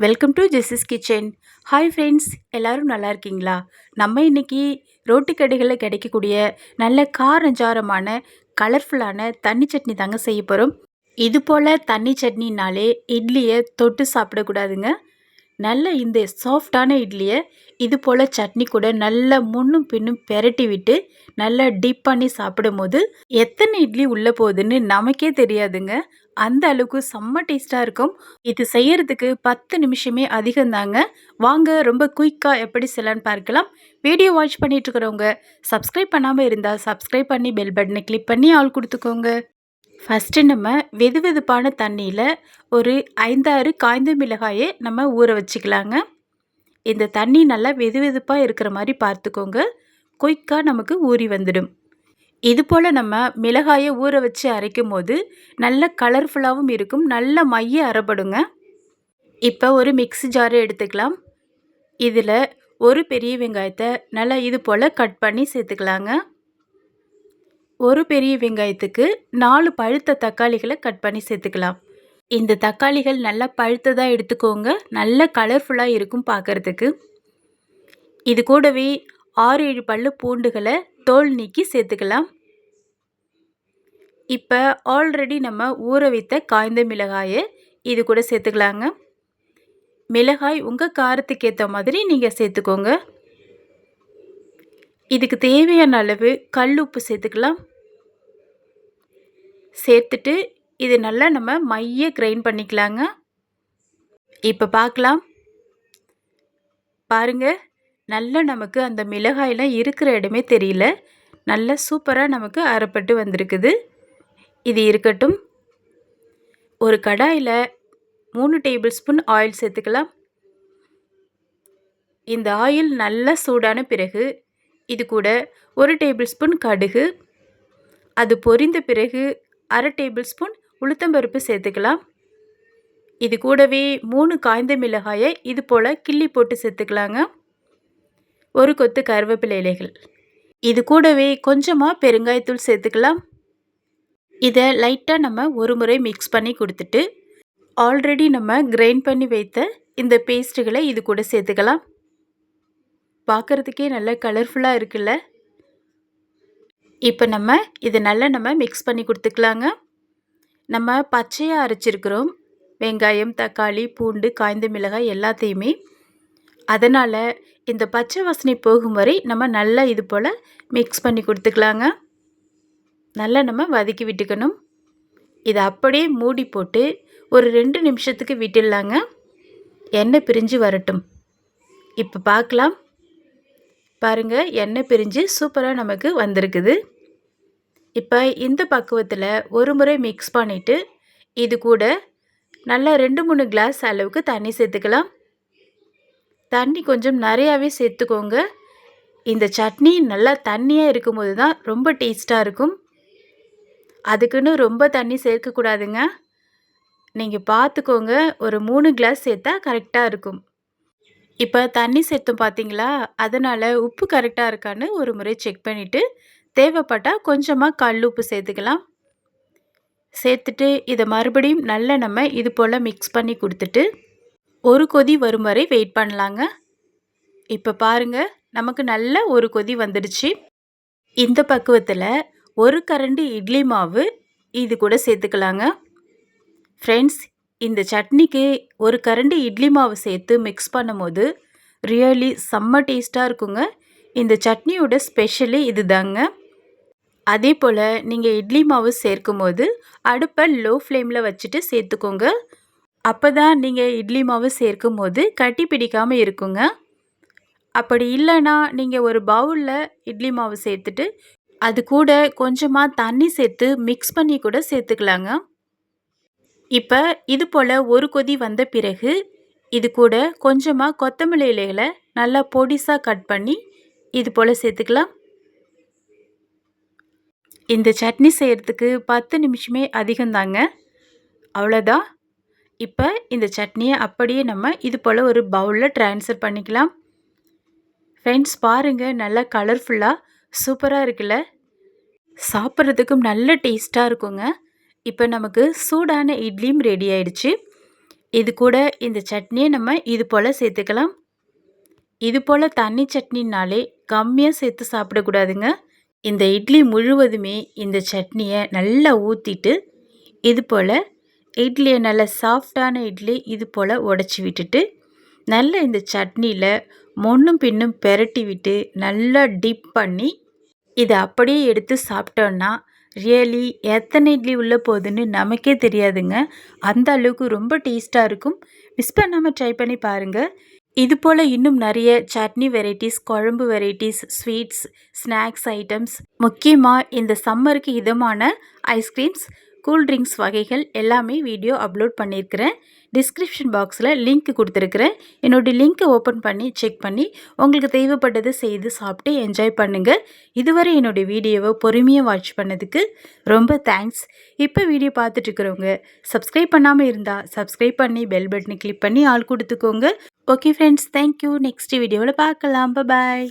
Welcome to Jessie's kitchen hi friends எல்லோரும் நல்லா இருக்கீங்களா? நம்ம இன்றைக்கி ரோட்டு கடைகளில் கிடைக்கக்கூடிய நல்ல காரஞ்சாரமான கலர்ஃபுல்லான தண்ணி சட்னி தாங்க செய்ய போகிறோம் இது போல் தண்ணி சட்னினாலே இட்லியை தொட்டு சாப்பிடக்கூடாதுங்க நல்ல இந்த சாஃப்டான இட்லியை இது போல் சட்னி கூட நல்லா முன்னும் பின்னும் பெரட்டி விட்டு நல்லா டிப் பண்ணி சாப்பிடும்போது எத்தனை இட்லி உள்ளே போகுதுன்னு நமக்கே தெரியாதுங்க. அந்த அளவுக்கு செம்ம டேஸ்ட்டாக இருக்கும். இது செய்யறதுக்கு பத்து நிமிஷமே அதிகம்தாங்க வாங்க ரொம்ப குயிக்காக எப்படி செய்யலான்னு பார்க்கலாம். வீடியோ வாட்ச் பண்ணிட்டு இருக்கிறவங்க சப்ஸ்கிரைப் பண்ணாமல் இருந்தால் சப்ஸ்கிரைப் பண்ணி பெல் பட்டனை கிளிக் பண்ணி ஆள் கொடுத்துக்கோங்க. ஃபஸ்ட்டு நம்ம வெது வெதுப்பான தண்ணியில் ஒரு ஐந்தாறு காய்ந்த மிளகாயை நம்ம ஊற வச்சுக்கலாங்க. இந்த தண்ணி நல்லா வெது வெதுப்பாக இருக்கிற மாதிரி பார்த்துக்கோங்க. குயிக்காக நமக்கு ஊறி வந்துடும். இது போல் நம்ம மிளகாயை ஊற வச்சு அரைக்கும் போது நல்ல கலர்ஃபுல்லாகவும் இருக்கும். நல்ல மைய அரைப்படுங்க இப்போ ஒரு மிக்ஸி ஜாரை எடுத்துக்கலாம். இதில் ஒரு பெரிய வெங்காயத்தை நல்லா இது போல் கட் பண்ணி சேர்த்துக்கலாங்க. ஒரு பெரிய வெங்காயத்துக்கு நாலு பழுத்த தக்காளிகளை கட் பண்ணி சேர்த்துக்கலாம். இந்த தக்காளிகள் நல்லா பழுத்ததாக எடுத்துக்கோங்க. நல்ல கலர்ஃபுல்லாக இருக்கும் பார்க்குறதுக்கு. இது கூடவே ஆறு ஏழு பல்லு பூண்டுகளை தோல் நீக்கி சேர்த்துக்கலாம். இப்போ ஆல்ரெடி நம்ம ஊற வைத்த காய்ந்த மிளகாயை இது கூட சேர்த்துக்கலாங்க. மிளகாய் உங்கள் காரத்துக்கு ஏற்ற மாதிரி நீங்கள் சேர்த்துக்கோங்க. இதுக்கு தேவையான அளவு கல் உப்பு சேர்த்துக்கலாம். சேர்த்துட்டு இது நல்லா நம்ம மைய கிரைண்ட் பண்ணிக்கலாங்க. இப்போ பார்க்கலாம் பாருங்கள் நல்லா நமக்கு அந்த மிளகாயெலாம் இருக்கிற இடமே தெரியல. நல்லா சூப்பராக நமக்கு அரைப்பட்டு வந்திருக்குது. இது இருக்கட்டும். ஒரு கடாயில் மூணு டேபிள் ஸ்பூன் ஆயில் சேர்த்துக்கலாம். இந்த ஆயில் நல்லா சூடான பிறகு இது கூட ஒரு டேபிள் ஸ்பூன் கடுகு. அது பொரிந்த பிறகு அரை டேபிள் ஸ்பூன் உளுத்தம்பருப்பு சேர்த்துக்கலாம். இது கூடவே மூணு காய்ந்த மிளகாயை இது போல் கிள்ளி போட்டு சேர்த்துக்கலாங்க. ஒரு கொத்து கருவேப்பிலை இலைகள். இது கூடவே கொஞ்சமாக பெருங்காயத்தூள் சேர்த்துக்கலாம். இதை லைட்டாக நம்ம ஒரு முறை மிக்ஸ் பண்ணி கொடுத்துட்டு ஆல்ரெடி நம்ம கிரைண்ட் பண்ணி வைத்த இந்த பேஸ்ட்டுகளை இது கூட சேர்த்துக்கலாம். பார்க்குறதுக்கே நல்ல கலர்ஃபுல்லாக இருக்குல்ல? இப்போ நம்ம இதை நல்லா நம்ம மிக்ஸ் பண்ணி கொடுத்துக்கலாங்க. நம்ம பச்சையாக அரைச்சிருக்கிறோம். வெங்காயம் தக்காளி பூண்டு காய்ந்த மிளகாய் எல்லாத்தையுமே. அதனால் இந்த பச்சை வாசனை போகும் வரை நம்ம நல்லா இது போல் மிக்ஸ் பண்ணி கொடுத்துக்கலாங்க. நல்லா நம்ம வதக்கி விட்டுக்கணும். இதை அப்படியே மூடி போட்டு ஒரு ரெண்டு நிமிஷத்துக்கு விட்டுடலாங்க. எண்ணெய் பிரிஞ்சு வரட்டும். இப்போ பார்க்கலாம் பாருங்கள் எண்ணெய் பிரிஞ்சு சூப்பராக நமக்கு வந்திருக்குது. இப்போ இந்த பக்குவத்தில் ஒரு முறை மிக்ஸ் பண்ணிவிட்டு இது கூட நல்லா ரெண்டு மூணு கிளாஸ் அளவுக்கு தண்ணி சேர்த்துக்கலாம். தண்ணி கொஞ்சம் நிறையாவே சேர்த்துக்கோங்க. இந்த சட்னி நல்லா தண்ணியாக இருக்கும்போது தான் ரொம்ப டேஸ்ட்டாக இருக்கும். அதுக்குன்னு ரொம்ப தண்ணி சேர்க்கக்கூடாதுங்க. நீங்கள் பார்த்துக்கோங்க ஒரு மூணு கிளாஸ் சேர்த்தா கரெக்டாக இருக்கும். இப்போ தண்ணி சேர்த்தோம் பார்த்தீங்களா? அதனால் உப்பு கரெக்டாக இருக்கான்னு ஒரு முறை செக் பண்ணிவிட்டு தேவைப்பட்டால் கொஞ்சமாக கல் உப்பு சேர்த்துக்கலாம். சேர்த்துட்டு இதை மறுபடியும் நல்லா நம்ம இது போல் மிக்ஸ் பண்ணி கொடுத்துட்டு ஒரு கொதி வரும் வரை வெயிட் பண்ணலாங்க. இப்போ பாருங்கள் நமக்கு நல்ல ஒரு கொதி வந்துடுச்சு. இந்த பக்குவத்தில் ஒரு கரண்டி இட்லி மாவு இது கூட சேர்த்துக்கலாங்க. ஃப்ரெண்ட்ஸ் இந்த சட்னிக்கு ஒரு கரண்டி இட்லி மாவு சேர்த்து மிக்ஸ் பண்ணும்போது ரியலி செம்ம டேஸ்ட்டாக இருக்குங்க. இந்த சட்னியோட ஸ்பெஷலி இது தாங்க அதே போல் நீங்கள் இட்லி மாவு சேர்க்கும் போது அடுப்பை லோ ஃப்ளேமில் வச்சுட்டு சேர்த்துக்கோங்க. அப்போ தான் நீங்கள் இட்லி மாவு சேர்க்கும் போது கட்டி பிடிக்காமல் இருக்குங்க. அப்படி இல்லைன்னா நீங்கள் ஒரு பவுலில் இட்லி மாவு சேர்த்துட்டு அது கூட கொஞ்சமாக தண்ணி சேர்த்து மிக்ஸ் பண்ணி கூட சேர்த்துக்கலாங்க. இப்போ இது போல் ஒரு கொதி வந்த பிறகு இது கூட கொஞ்சமாக கொத்தமல்லி இலைகளை நல்லா பொடிசாக கட் பண்ணி இது போல் சேர்த்துக்கலாம். இந்த சட்னி செய்கிறதுக்கு பத்து நிமிஷமே அதிகம்தாங்க. அவ்வளோதான் இப்போ இந்த சட்னியை அப்படியே நம்ம இது போல் ஒரு பவுலில் ட்ரான்ஸ்ஃபர் பண்ணிக்கலாம். ஃப்ரெண்ட்ஸ் பாருங்கள் நல்லா கலர்ஃபுல்லாக சூப்பராக இருக்குல்ல? சாப்பிட்றதுக்கும் நல்ல டேஸ்ட்டாக இருக்குங்க. இப்போ நமக்கு சூடான இட்லியும் ரெடி ஆயிடுச்சு. இது கூட இந்த சட்னியை நம்ம இது போல் சேர்த்துக்கலாம். இது போல் தண்ணி சட்னினாலே கம்மியாக சேர்த்து சாப்பிடக்கூடாதுங்க. இந்த இட்லி முழுவதுமே இந்த சட்னியை நல்லா ஊற்றிட்டு இது போல் இட்லியை நல்ல சாஃப்டான இட்லி இது போல் உடச்சி விட்டுட்டு நல்ல இந்த சட்னியில் முன்னும் பின்னும் பெரட்டி விட்டு நல்லா டிப் பண்ணி இதை அப்படியே எடுத்து சாப்பிட்டோன்னா ரியலி எத்தனை இட்லி உள்ளே போகுதுன்னு நமக்கே தெரியாதுங்க. அந்த அளவுக்கு ரொம்ப டேஸ்ட்டாக இருக்கும். மிஸ் பண்ணாமல் ட்ரை பண்ணி பாருங்கள் இது போல் இன்னும் நிறைய சட்னி வெரைட்டிஸ் குழம்பு வெரைட்டிஸ் ஸ்வீட்ஸ் ஸ்நாக்ஸ் ஐட்டம்ஸ் முக்கியமாக இந்த சம்மருக்கு இதமான ஐஸ்கிரீம்ஸ் கூல்ட்ரிங்க்ஸ் வகைகள் எல்லாமே வீடியோ அப்லோட் பண்ணியிருக்கிறேன். டிஸ்கிரிப்ஷன் பாக்ஸில் லிங்க் கொடுத்துருக்குறேன். என்னுடைய லிங்க்கை ஓப்பன் பண்ணி செக் பண்ணி உங்களுக்கு தேவைப்பட்டதை செய்து சாப்பிட்டு என்ஜாய் பண்ணுங்கள் இதுவரை என்னுடைய வீடியோவை பொறுமையாக வாட்ச் பண்ணதுக்கு ரொம்ப தேங்க்ஸ். இப்போ வீடியோ பார்த்துட்ருக்குறவங்க சப்ஸ்கிரைப் பண்ணாமல் இருந்தால் சப்ஸ்கிரைப் பண்ணி பெல் பட்டனை கிளிக் பண்ணி ஆள் கொடுத்துக்கோங்க. ஓகே ஃப்ரெண்ட்ஸ் தேங்க்யூ நெக்ஸ்ட் வீடியோவில் பார்க்கலாம். பாய்